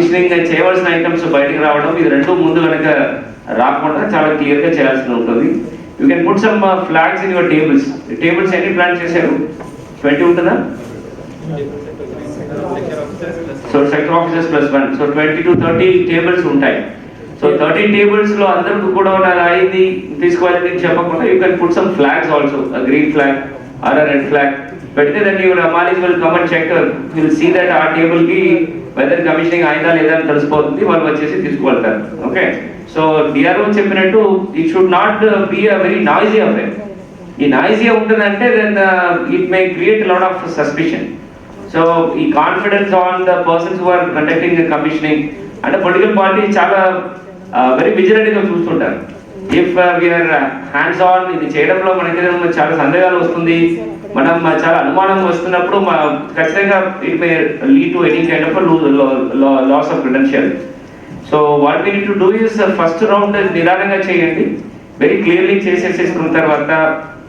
Commissioning చేయవలసిన items బయటకు రావడం ఇది రెండు ముందు కనుక రాకుండా చాలా క్లియర్గా చేయాల్సి ఉంటుంది. You can put some flags in your tables tables ఎన్ని ప్లాన్ చేశారు? ట్వంటీ ఉంటుందా? So sector officers plus one so twenty to thirty tables ఉంటాయి. సో థర్టీ టేబుల్స్లో అందరికి కూడా నాకు అయింది తీసుకోవాలని చెప్పకుండా you can put some flags also green flag or red flag పెడితే దాన్ని your అమాలీస్ will come and check will see that ఆ టేబుల్కి వెదర్ కమిషనింగ్ అయిందా లేదా అని తెలిసిపోతుంది. వాళ్ళు వచ్చేసి తీసుకువెళ్తారు. ఓకే సో డిఆర్ఓ చెప్పినట్టు it should not be a very noisy affair ఈ నాయిజీ ఉంటుందంటే then it may create lot of suspicion so ఈ confidence on the persons who are conducting commissioning అంటే పొలిటికల్ పార్టీ చాలా వెరీ విజిలెంట్గా చూస్తుంటారు. If VR hands on ఇది చేయడంలో మనకి చాలా సందేహాలు వస్తుంది. మనం చాలా అనుమానం వస్తున్నప్పుడు మా ఖచ్చితంగా it may lead to any kind of loss of credential so what we to do is first round నిదానంగా చేయండి. వెరీ క్లియర్లీ చేసేసేసుకున్న తర్వాత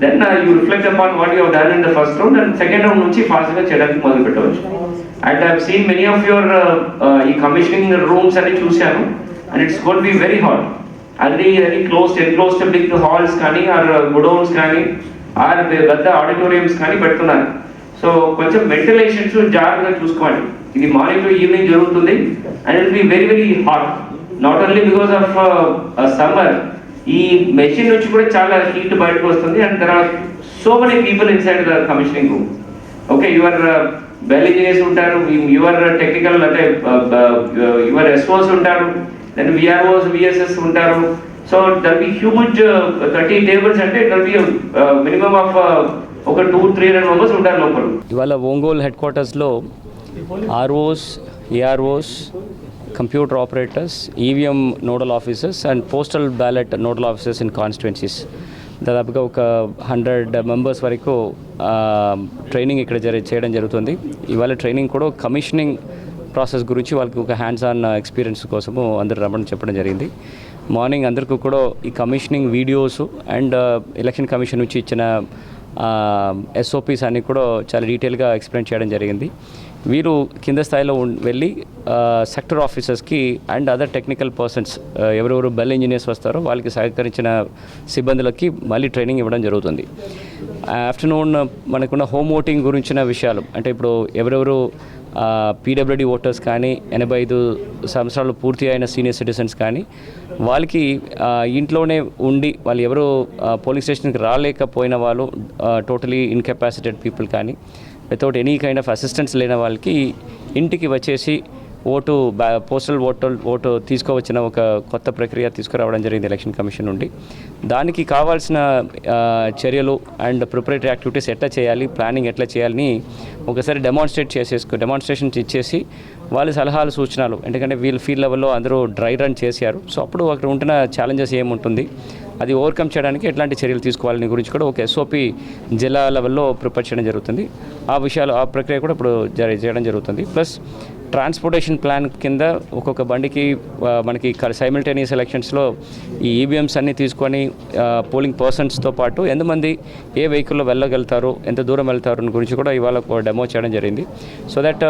then you reflect upon what you done in the first round and second round నుంచి ఫాస్ట్గా చేయడానికి మొదలు పెట్టవచ్చు and I seen many of your ఈ కమిషనింగ్ రూమ్స్ అని చూశాను. And it's got be very hot అది అది క్లోజ్ ఎన్క్లోజ్ బిగ్ హాల్స్ కానీ ఆర్ గుడౌన్స్ కానీ ఆర్ పెద్ద ఆడిటోరియంస్ కానీ పెడుతున్నారు. సో కొంచెం వెంటిలేషన్స్ జాగ్రత్తగా చూసుకోండి. ఇది మార్నింగ్ టు ఈవినింగ్ జరుగుతుంది and it be very very hot not only because of summer ఈ మెషిన్ నుంచి కూడా చాలా హీట్ బయటకు వస్తుంది and there are so many people inside the commissioning room okay your BEL engineers ఉంటారు యువర్ టెక్నికల్ అంటే your SOs ఉంటారు then VROs VSS ఉంటారు. So there be huge thirty tables అంటే దర్ బి మినిమం ఆఫ్ ఒక two three hundred members ఉంటారు లోపల. ఇవాళ Ongole head క్వార్టర్స్లో ROs AROs computer operators EVM nodal officers and postal ballot nodal officers in constituencies దాదాపుగా ఒక hundred members వరకు uh, training ఇక్కడ జరి చేయడం జరుగుతుంది. ఇవాళ ట్రైనింగ్ కూడా కమిషనింగ్ ప్రాసెస్ గురించి వాళ్ళకి ఒక హ్యాండ్స్ ఆన్ ఎక్స్పీరియన్స్ కోసము అందరు రమ్మని చెప్పడం జరిగింది. మార్నింగ్ అందరికీ కూడా ఈ commissioning videos and election commission నుంచి ఇచ్చిన uh, ఎస్ఓపీస్ అన్నీ కూడా చాలా డీటెయిల్గా ఎక్స్ప్లెయిన్ చేయడం జరిగింది. వీరు కింద స్థాయిలో వెళ్ళి సెక్టర్ ఆఫీసర్స్కి అండ్ అదర్ టెక్నికల్ పర్సన్స్ ఎవరెవరు బెల్ ఇంజనీర్స్ వస్తారో వాళ్ళకి సహకరించిన సిబ్బందులకి మళ్ళీ ట్రైనింగ్ ఇవ్వడం జరుగుతుంది. ఆఫ్టర్నూన్ uh, మనకున్న హోమ్ ఓటింగ్ గురించిన విషయాలు అంటే ఇప్పుడు ఎవరెవరు పీడబ్ల్యూడి ఓటర్స్ కానీ ఎనభై ఐదు సంవత్సరాలు పూర్తి అయిన సీనియర్ సిటిజన్స్ కానీ వాళ్ళకి ఇంట్లోనే ఉండి వాళ్ళు ఎవరు పోలీస్ స్టేషన్కి రాలేకపోయిన వాళ్ళు టోటలీ ఇన్కెపాసిటెడ్ పీపుల్ కానీ without any kind of assistance లేని వాళ్ళకి ఇంటికి వచ్చేసి ఓటు బ్యా పోస్టల్ ఓటు ఓటు తీసుకోవచ్చిన ఒక కొత్త ప్రక్రియ తీసుకురావడం జరిగింది ఎలక్షన్ కమిషన్ నుండి. దానికి కావాల్సిన చర్యలు అండ్ ప్రిపరేటరీ యాక్టివిటీస్ ఎట్లా చేయాలి ప్లానింగ్ ఎట్లా చేయాలని ఒకసారి డెమాన్స్ట్రేట్ చేసేసుకో డెమాన్స్ట్రేషన్స్ ఇచ్చేసి వాళ్ళ సలహాలు సూచనలు ఎందుకంటే వీళ్ళు ఫీల్డ్ లెవెల్లో అందరూ డ్రై రన్ చేశారు. సో అప్పుడు అక్కడ ఉంటున్న ఛాలెంజెస్ ఏముంటుంది? అది ఓవర్కమ్ చేయడానికి ఎట్లాంటి చర్యలు తీసుకోవాలని గురించి కూడా ఒక ఎస్ఓపి జిల్లా లెవెల్లో ప్రిపేర్ చేయడం జరుగుతుంది. ఆ విషయాలు ఆ ప్రక్రియ కూడా ఇప్పుడు జరి చేయడం జరుగుతుంది. ప్లస్ ట్రాన్స్పోర్టేషన్ ప్లాన్ కింద ఒక్కొక్క బండికి మనకి సైమిల్టేనియస్ ఎలక్షన్స్లో ఈ ఈవీఎంస్ అన్నీ తీసుకొని పోలింగ్ పర్సన్స్తో పాటు ఎంతమంది ఏ వెహికల్లో వెళ్ళగలుగుతారు ఎంత దూరం వెళ్తారు అని గురించి కూడా ఇవాళ డెమో చేయడం జరిగింది. సో దట్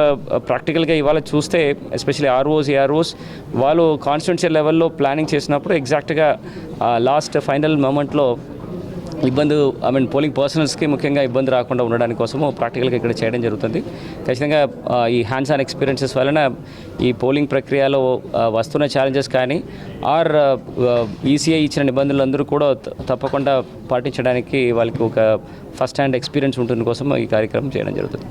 ప్రాక్టికల్గా ఇవాళ చూస్తే ఎస్పెషల్లీ ఆర్ఓస్ ఏఆర్ఓస్ వాళ్ళు కాన్స్టిట్యున్సీ లెవెల్లో ప్లానింగ్ చేసినప్పుడు ఎగ్జాక్ట్గా లాస్ట్ ఫైనల్ మూమెంట్లో ఇబ్బంది ఐ మీన్ పోలింగ్ పర్సనల్స్కి ముఖ్యంగా ఇబ్బంది రాకుండా ఉండడానికి కోసము ప్రాక్టికల్గా ఇక్కడ చేయడం జరుగుతుంది. ఖచ్చితంగా ఈ హ్యాండ్స్ ఆన్ ఎక్స్పీరియన్సెస్ వలన ఈ పోలింగ్ ప్రక్రియలో వస్తున్న ఛాలెంజెస్ కానీ ఆర్ ఈసీఐ ఇచ్చిన నిబంధనలందరూ కూడా తప్పకుండా పాటించడానికి వాళ్ళకి ఒక ఫస్ట్ హ్యాండ్ ఎక్స్పీరియన్స్ ఉంటుంది కోసం ఈ కార్యక్రమం చేయడం జరుగుతుంది.